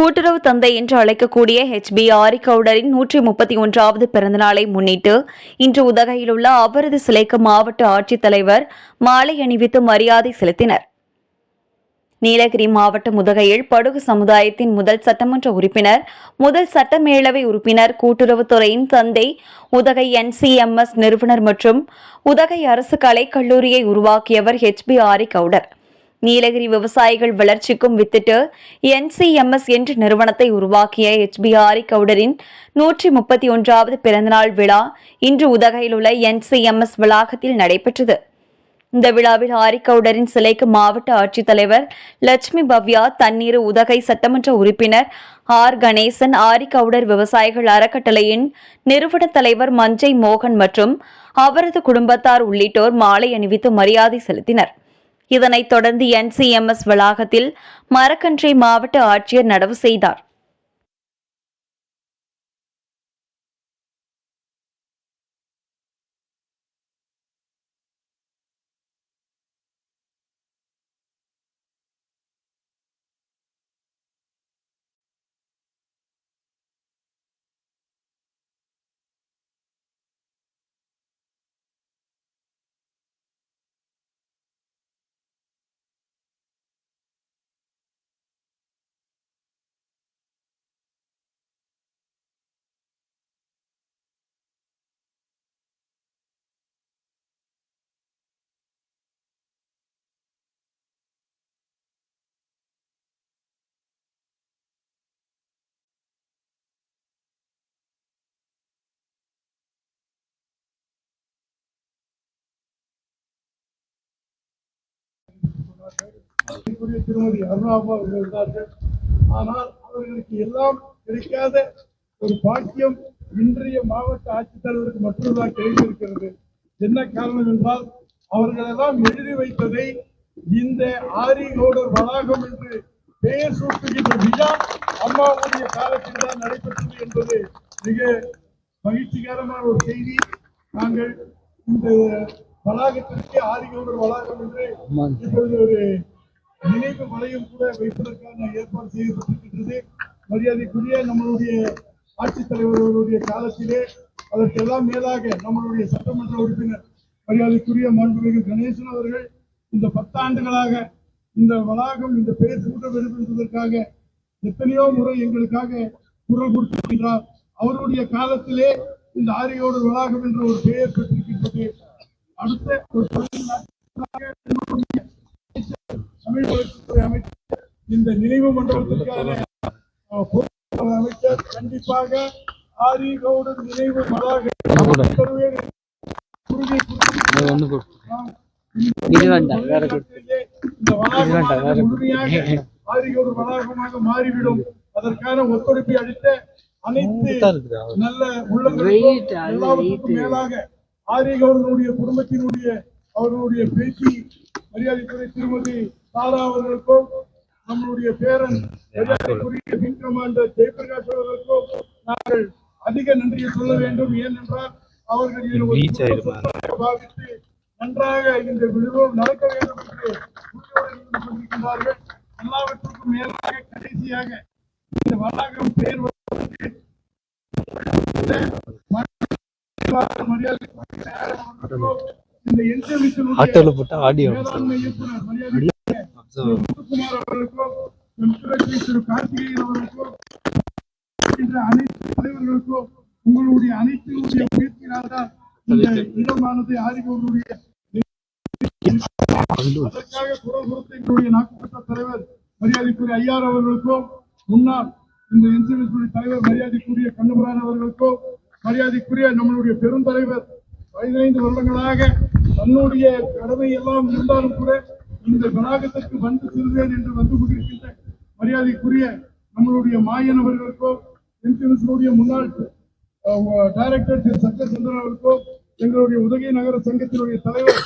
கூட்டுறவு தந்தை என்று அழைக்கக்கூடிய ஹெச்பி ஆரிகவுடரின் நூற்றி முப்பத்தி ஒன்றாவது பிறந்தநாளை முன்னிட்டு இன்று உதகையில் உள்ள அவரது சிலைக்கு மாவட்ட ஆட்சித்தலைவர் மாலை அணிவித்து மரியாதை செலுத்தினர். நீலகிரி மாவட்டம் உதகையில் படுகு சமுதாயத்தின் முதல் சட்டமன்ற உறுப்பினர் முதல் சட்டமேளவை உறுப்பினர் கூட்டுறவுத்துறையின் தந்தை உதகை என்சிஎம்எஸ் நிறுவனர் மற்றும் உதகை அரசு கலைக்கல்லூரியை உருவாக்கியவர் ஹெச்பி ஆரி கவுடர். நீலகிரி விவசாயிகள் வளர்ச்சிக்கும் வித்திட்டு என்சிஎம்எஸ் என்ற நிறுவனத்தை உருவாக்கிய ஹெச்பி ஆரி கவுடரின் நூற்றி முப்பத்தி ஒன்றாவது பிறந்தநாள் விழா இன்று உதகையில் உள்ள என்சிஎம்எஸ் வளாகத்தில் நடைபெற்றது. இந்த விழாவில் ஹாரிகவுடரின் சிலைக்கு மாவட்ட ஆட்சித்தலைவர் லட்சுமி பவ்யா தண்ணீர் உதகை சட்டமன்ற உறுப்பினர் ஆர் கணேசன் ஆரிக்கவுடர் விவசாயிகள் அறக்கட்டளையின் நிறுவன தலைவர் மஞ்சை மோகன் மற்றும் அவரது குடும்பத்தார் உள்ளிட்டோர் மாலை அணிவித்து மரியாதை செலுத்தினர். இதனைத் தொடர்ந்து என்சிஎம்எஸ் வளாகத்தில் மரக்கன்றை மாவட்ட ஆட்சியர் நடவு செய்தார். திருமதி அருணாபா அவர்கள் இருந்தார்கள். ஆனால் அவர்களுக்கு எல்லாம் கிடைக்காத ஒரு பாக்கியம் இன்றைய மாவட்ட ஆட்சித்தலைவருக்கு மட்டும்தான் கிடைத்திருக்கிறது. என்ன காரணம் என்றால் அவர்களெல்லாம் எழுதி வைத்ததை இந்த ஆரிகோடர் வளாகம் என்று பெயர் சூட்டுகின்ற விழா அம்மாவுடைய காலத்தில் தான் நடைபெற்றது என்பது மிக மகிழ்ச்சிகரமான ஒரு செய்தி. நாங்கள் இந்த வளாகத்திற்கு ஆதிகவுடர் வளாகம் என்று இப்பொழுது ஒரு நினைவு மலையும் கூட வைப்பதற்கான ஏற்பாடு செய்யப்பட்டிருக்கின்றது. மரியாதைக்குரிய நம்மளுடைய ஆட்சித்தலைவர் அவருடைய காலத்திலே அதற்கெல்லாம் மேலாக நம்மளுடைய சட்டமன்ற உறுப்பினர் மரியாதைக்குரிய மாண்புமிகு கணேசன் அவர்கள் இந்த பத்தாண்டுகளாக இந்த வளாகம் இந்த பெயர் சூட்ட வேண்டும் என்பதற்காக எத்தனையோ முறை எங்களுக்காக குரல் கொடுத்திருக்கின்றார். அவருடைய காலத்திலே இந்த ஆரியோடு வளாகம் என்ற ஒரு பெயர் பெற்றிருக்கின்றது. அடுத்த ஒரு பதினைந்து நாட்களாக நம்முடைய தமிழ் வளர்ச்சித்துறை அமைச்சர் இந்த நினைவு மண்டபத்திற்கான பொறுப்பாளர் அமைச்சர் கண்டிப்பாக ஆரி கவுடன் நினைவு வளாகமாக மாறிவிடும் அதற்கான ஒத்துழைப்பை அளித்த அனைத்து நல்ல உள்ளங்களுக்கும் எல்லாவற்றுக்கும் மேலாக ஆரியகவுடனுடைய குடும்பத்தினுடைய அவர்களுடைய பேச்சு மரியாதைக்குரிய திருமதி தாரா அவர்களுக்கும் நம்மளுடைய பேரன் மரியாதைக்குரிய விங் கமாண்டர் ஜெயபிரகாஷ் அவர்களுக்கும் நாங்கள் அதிக நன்றியை சொல்ல வேண்டும். ஏனென்றால் அவர்கள் பாவித்து நன்றாக இந்த விழுவம் நடக்க வேண்டும் என்று கொண்டிருக்கின்றார்கள். எல்லாவற்றுக்கும் மேலாக கடைசியாக இந்த வளாகம் பேர் வருவதற்கு மரியாதை இந்த என்ஜிஎம்மிஷனுடைய ஆட்டோல போட்டா ஆடியோ அனைத்து தலைவர்களுக்கும் உங்களுடைய அனைத்தினுடைய முயற்சியினால் தான் இந்த இடமானது ஆரிகோருடைய அதற்காக குரல் கொடுத்த எங்களுடைய நாட்டுப்பட்ட தலைவர் மரியாதைக்குரிய ஐயார் அவர்களுக்கும் முன்னாள் இந்த என்சிஎஸ் தலைவர் மரியாதைக்குரிய கண்ணபுரான் அவர்களுக்கும் மரியாதைக்குரிய நம்மளுடைய பெருந்தலைவர் பதினைந்து வருடங்களாக தன்னுடைய கடமை எல்லாம் இருந்தாலும் கூட இந்த வளாகத்திற்கு வந்து செல்வேன் என்று வந்து கொண்டிருக்கின்ற மரியாதைக்குரிய நம்மளுடைய மாயன் அவர்களுக்கும் முன்னாள் டைரக்டர் திரு சத்யசந்திரன் அவர்களுக்கும் எங்களுடைய உதகை நகர சங்கத்தினுடைய தலைவர்